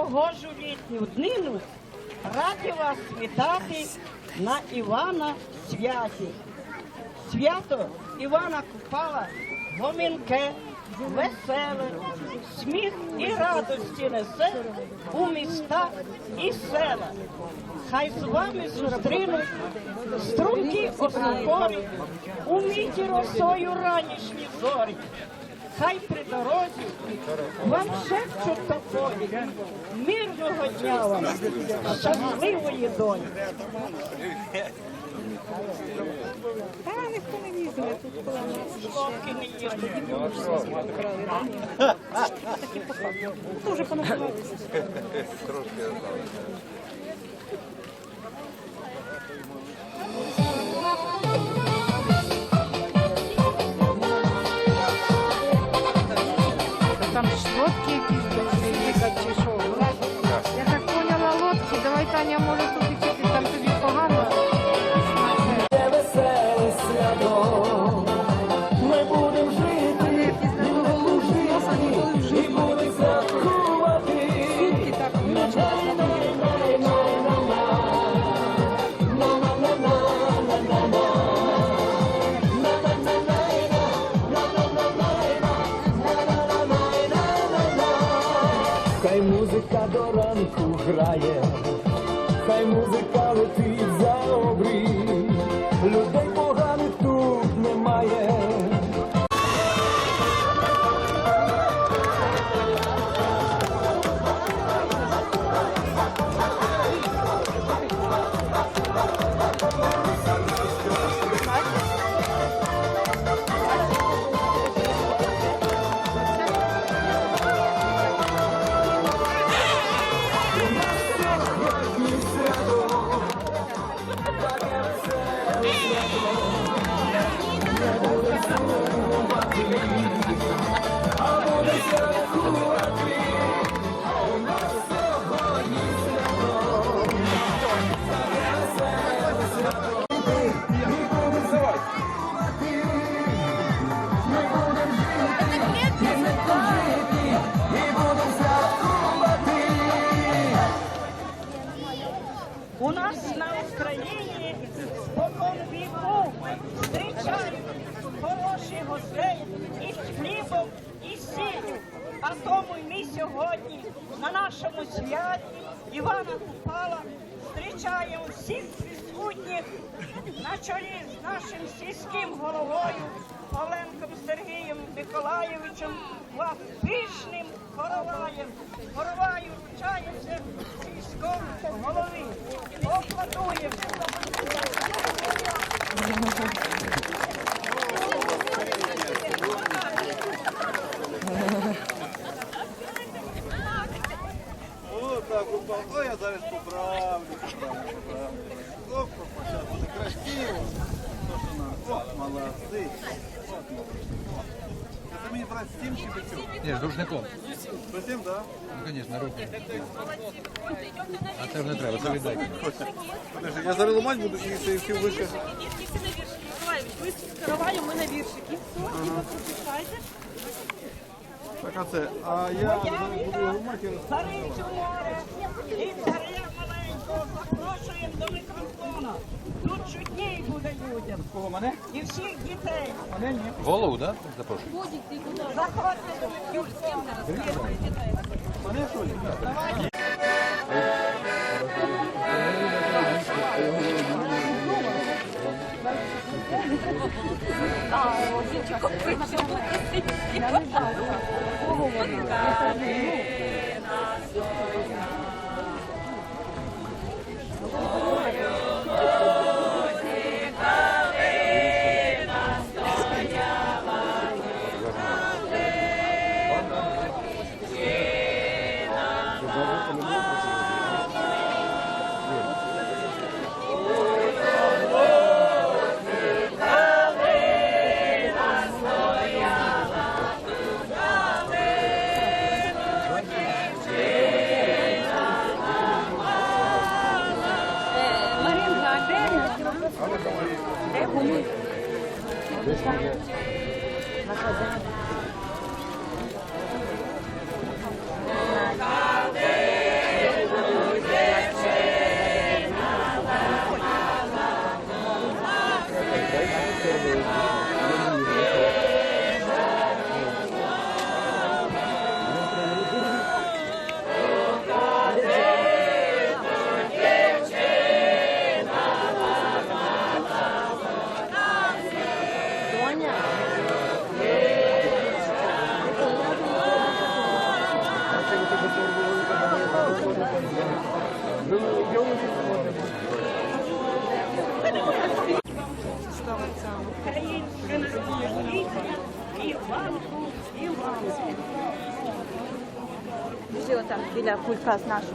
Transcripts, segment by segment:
Погожу літню днину раді вас вітати на Івана святі. Свято Івана Купала гомінке, веселе, сміх і радості несе у міста і села. Хай з вами зустрінуть струнки у міті росою ранішні зорі. Хай при дорозі вам шепчуть тополі, мирного дня вам, щасливої долі. Та ніхто не візьме тут коло нас. Хлопки не їдуть. Дуже понапивалися. Там святі Івана Купала зустрічаємо всіх присутніх на чолі з нашим сільським головою Павленком Сергієм Миколаєвичем пишним хороваєм. Хороваю вчається сільському голові. Поплатуємо. О, так, упав. О, я зараз поправлю, поправлю, поправлю. Оп, зараз буде красиво. То, що надо. О, молодці. От молодці. Це мені брати з цим чи без цього? Ні, з рушником. З цим, так? Ну, звісно, руки. А це не треба, це. Подожди, я зараз ламати буду і це всі вище. Ті всі на віршики. Миколаївич, ви караваю, ми на віршики. Все, і ви пропускайте. Так, а це, а я буду ламати. Царицю море і царя маленького запрошуємо до мікрофона. Шутнейку на людям. Кого мене? І всіх дітей. Мене ні. Голову, да? Запрошую. Заходьте, Юль, з ким не розказуєте. Мене що? Давайте. Дівчинка причому і потала. Біля кулька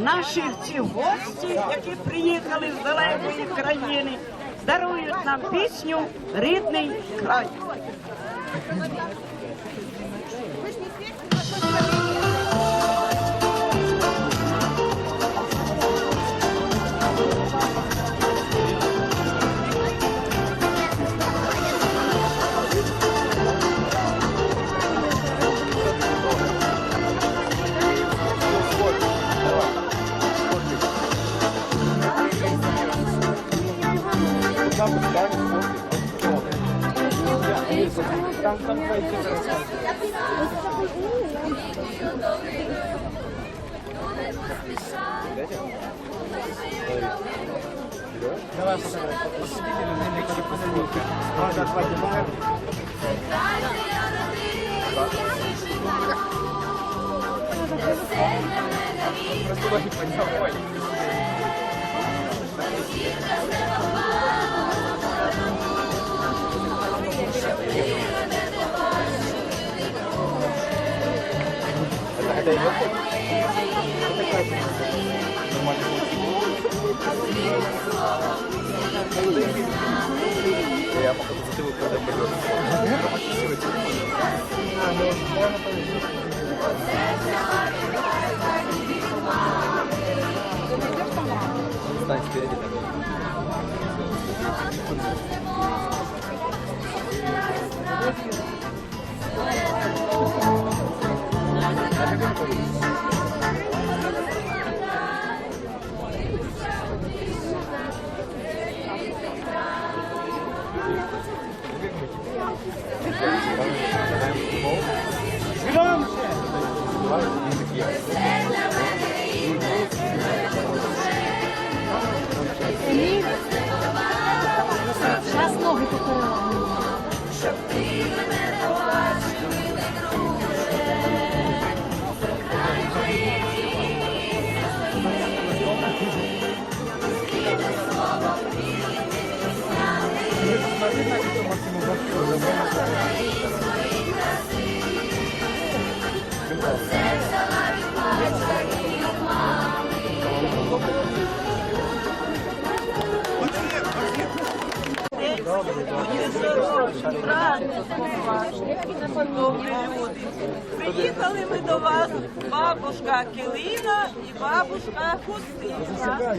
Наші ці гості, які приїхали з далекої країни, дарують нам пісню Рідний край. Там, там пойти. Давай фотографируем. Просто логик поднял. Thank you. Это идет? Это. Я походу за когда придет. Приїхали ми до вас, бабушка Килина і бабушка Хустинка.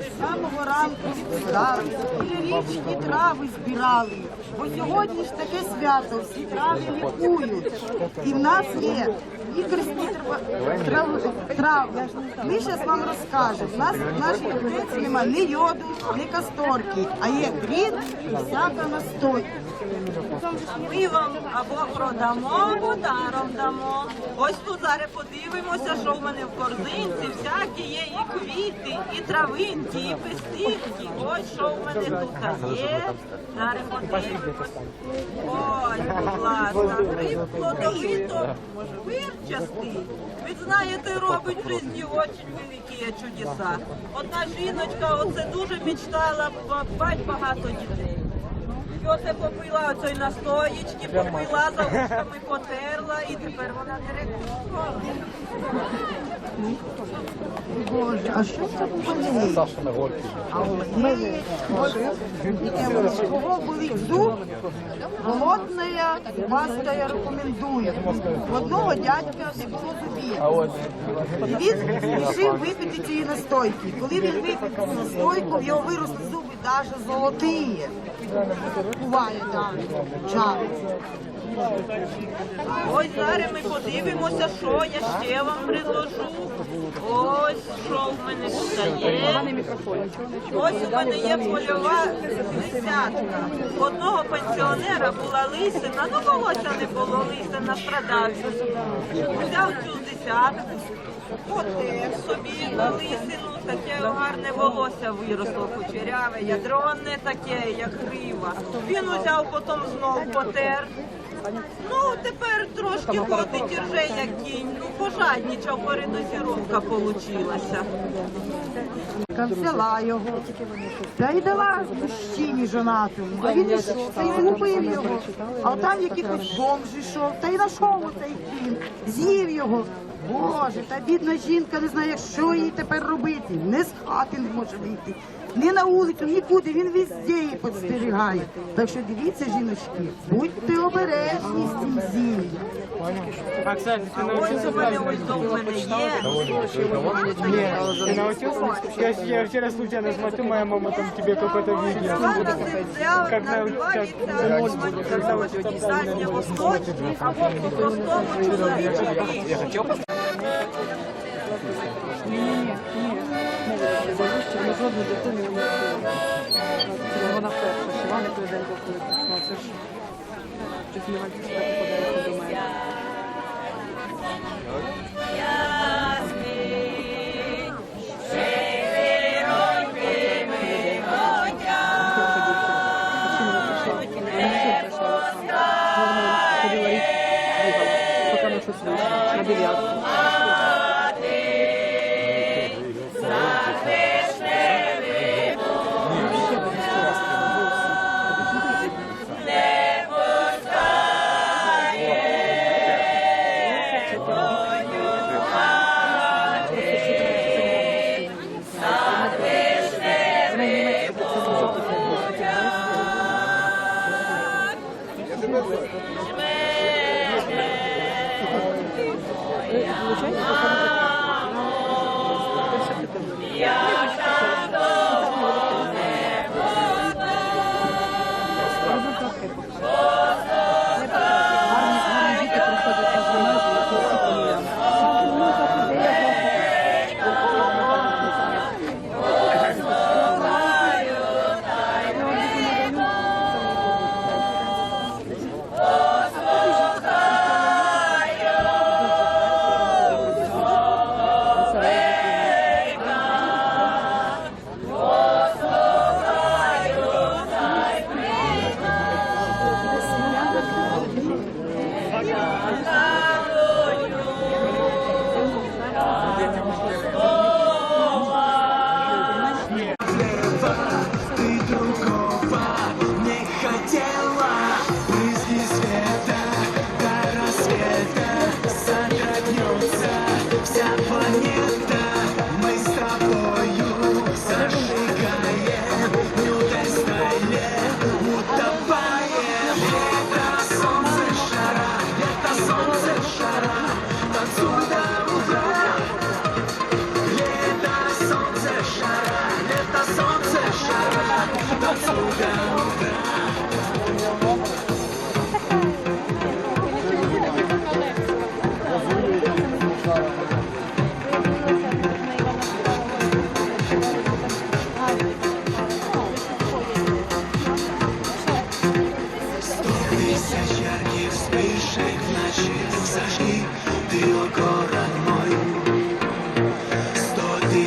З самого ранку відстали, біля річки трави збирали. Бо сьогодні ж таке свято, всі трави лікують. І в нас є лікарські трави. трави. Ми зараз вам розкажемо. У нас в нашій аптеці немає ні йоду, ні касторки, а є кріт і всяка настойка. Ми вам або продамо, або даром дамо. Ось тут зараз подивимося, що в мене в корзинці. Всякі є і квіти, і травинки, і пестинки. Ось що в мене тут є. Зараз подивимось. Ой, будь ласка, гриб плодовито вирчастий. Ви знаєте, робить в житті дуже великі чудеса. Одна жіночка оце дуже мечтала бати багато дітей. І оце попила оцей настоїчки, попила, за вушками потерла, і тепер вона директор. Боже, а що це буде? Саша на горці. А у мене кого болить зуб, голодная, паста я рекомендую. В одного дядька не було зубів. Він вирішив випити цієї настойки. Коли він випив цю настойку, в його виросли зуби навіть золоті. Буває так, чай. Ось зараз ми подивимося, що я ще вам предложу. Ось що в мене тут є. Ось у мене є польова десятка. У одного пенсіонера була лисина, ну волосся не було лисина, страдався. Взяв цю десятку, потер собі на лисину, таке гарне волосся виросло кучеряве, ядро не таке, як грива. Він узяв, потім знов потер. Ну, тепер трошки ходить і рже, як кінь. Ну, пожаднічав, передозіровка получилася. Взяла його та й дала мужчині жонатому. А він ішов, та й згубив його. А там якийсь бомж ішов, та й знайшов оцей кін, з'їв його. Боже, та бідна жінка не знає, що їй тепер робити. Не з хати не може вийти, ні на вулицю, нікуди. Він везде її підстерігає. Так що дивіться, жіночки, будьте обережні з цим зіллям. Оксана, ты ось у мене ось до мене є. Ты научился? Я, я вчера случайно смотрю, моя мама там тебе какое-то видео. Називається как ось когда вот это ні. восточний або по-простому чоловічий кіш. Вона перша, що вона той день, коли прийшла. Це ж щось не вальці подається до мене.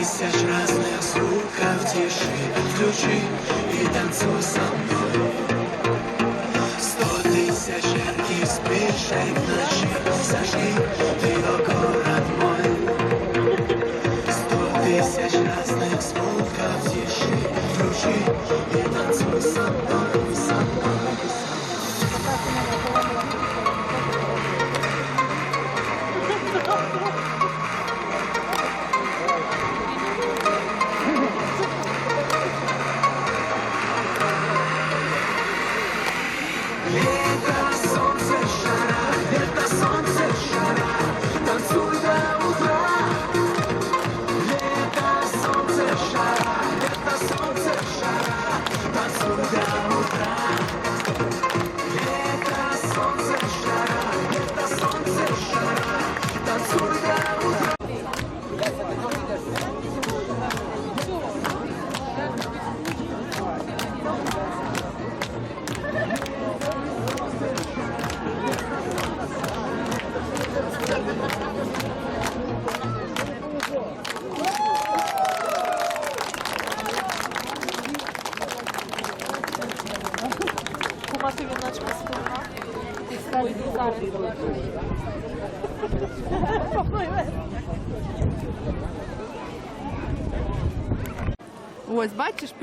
Тысяч разных звуков тиши. Включи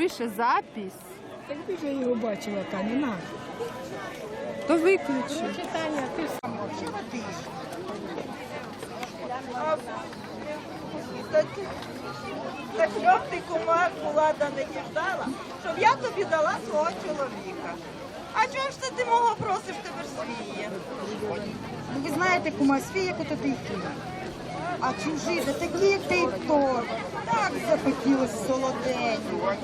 пише запись. Якби ж я його бачила, та не на. То виключи. Так щоб ти кума влада не діждала, щоб я тобі дала свого чоловіка. А чого ж це ти мого просиш тебе ж свіє? Ну, ви знаєте, кума, свій, як ото ти А чужі, да такі, як ти торт. Так захотілося солоденько.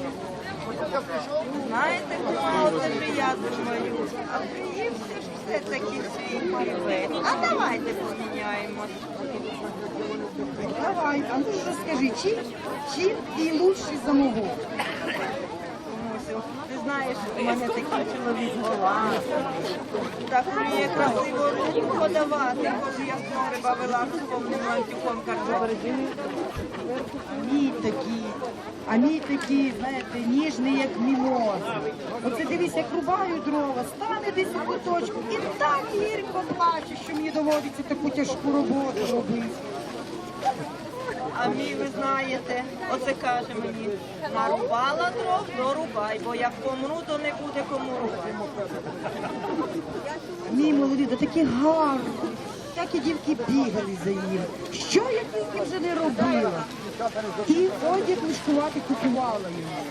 Знаєте, кума, оце я думаю. А приївся ж все-таки свій півець. А давайте поміняємо. Давай, а ну що скажи, чим, чим ти лучший за мого? Ти знаєш, у мене такий чоловік голова. Так вміє красиво руку подавати, хоч я з риба вела з повним ланцюгом картоплі. Мій такий, а мій такий, знаєте, ніжний, як мімоз. Оце дивись, як рубаю дрова, стане десь у куточку і так гірко плаче, що мені доводиться таку тяжку роботу робити. А мій, ви знаєте, оце каже мені, нарубала дров, дорубай, бо як помру, то не буде кому рубати. Мій молодий, да такі гарні. Так і дівки бігали за ним. Що я тільки вже не робила? І одяг мішкувати купувала йому.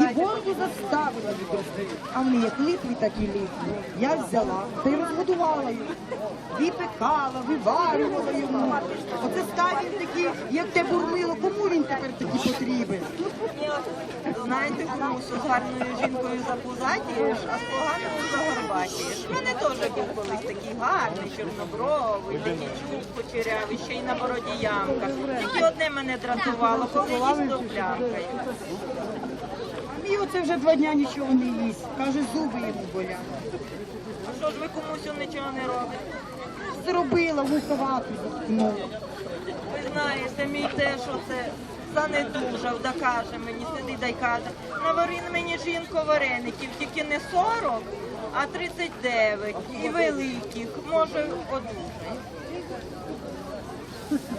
І бороду заставила відрости. А вони як липли, так і. Я взяла та й розгодувала його. Випекала, виварювала йому. Оце став такий, як те бурлило. Кому він тепер такий потрібен? Знаєте, комусь з гарною жінкою запузатієш, а з поганою загорбатієш. Мене теж був колись такий гарний, чорнобровий, літічук кучерявий, ще й на бороді ямка. Тільки одне мене їсть то плямкає. Мій оце вже два дня нічого не їсть. Каже, зуби йому болять. А що ж ви комусь нічого не робите? Зробила вуховату заткнула. Ви знаєте, мій теж оце занедужав, да каже мені, сидить да й каже, навари на мені жінко вареників, тільки не 40, а 39 і великих, може одужай.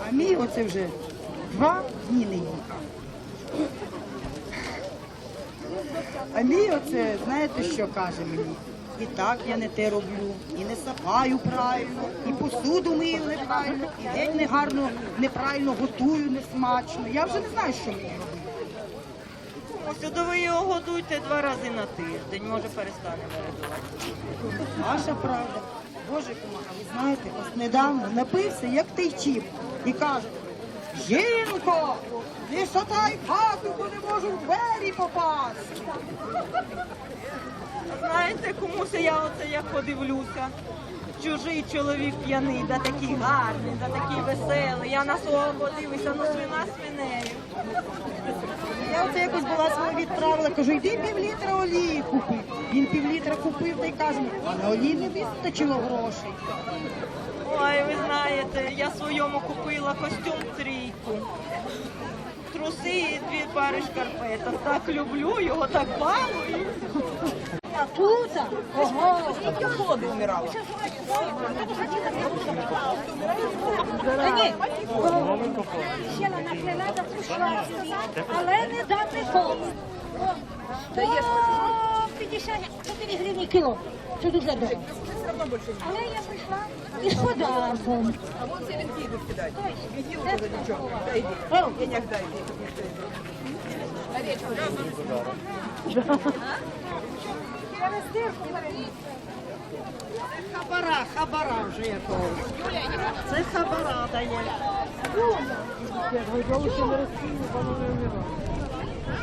А мій оце вже два дні не їхав. А мій оце, знаєте, що каже мені? І так я не те роблю, і не сапаю правильно, і посуду мию неправильно, і геть негарно, неправильно готую, несмачно. Я вже не знаю, що мені робити. Ось то ви його годуйте два рази на тиждень, може перестане вирадувати. Ваша правда. Боже кума, ви знаєте, ось недавно напився, як той чіп, і каже, Жінко, висотай хату, бо не можу в двері попасти. Знаєте, комусь я оце як подивлюся. Чужий чоловік п'яний, да такий гарний, да такий веселий. Я на свого подивлюся, ну свина свинею. Я оце якось була свого відправила, кажу, йди півлітра олії купи. Він півлітра купив та й каже, а на олії не вистачило грошей. Ой, ви знаєте, я своєму купила костюм трійку. Труси і дві пари шкарпеток. Так люблю його, так балую. Тут? Ого! Ходи вмирала. Сіла на крилата, прийшла, але не дати кому. Даєш 54 гривні кіло. Це дуже добре. Але я прийшла із подарком. А вон це він кіду кидає. Він за нічого. Денег дай. Хабара, хабара вже якого. Це хабара дає.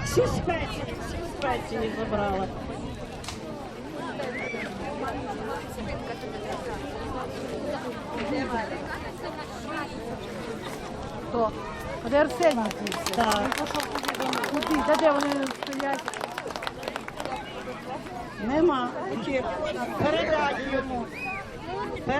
Всі спеції, всі спеції забрала. Хто? А де Арсеній? Так. Куди? Та де вони стоять? Нема. Передай йому. Не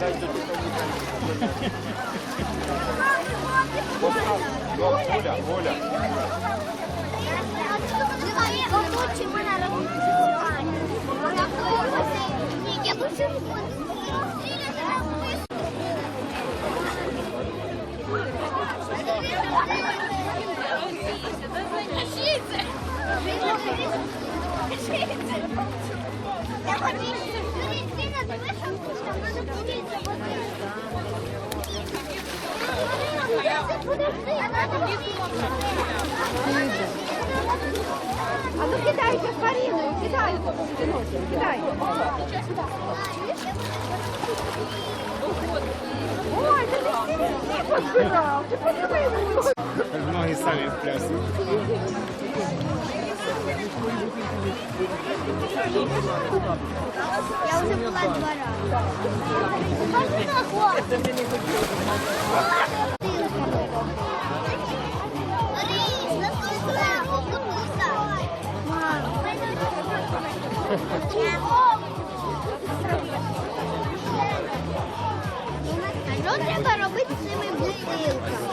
Я хочу Я хочу сильно дивитися, що в мене подивиться А ну кидайте з Маріною, кидайте. Кидай. Ой, ти не позбирав, ти подивись. Ноги самі плясуть. Я уже була два раза. Що ну, ну, треба робити з цими бутилками?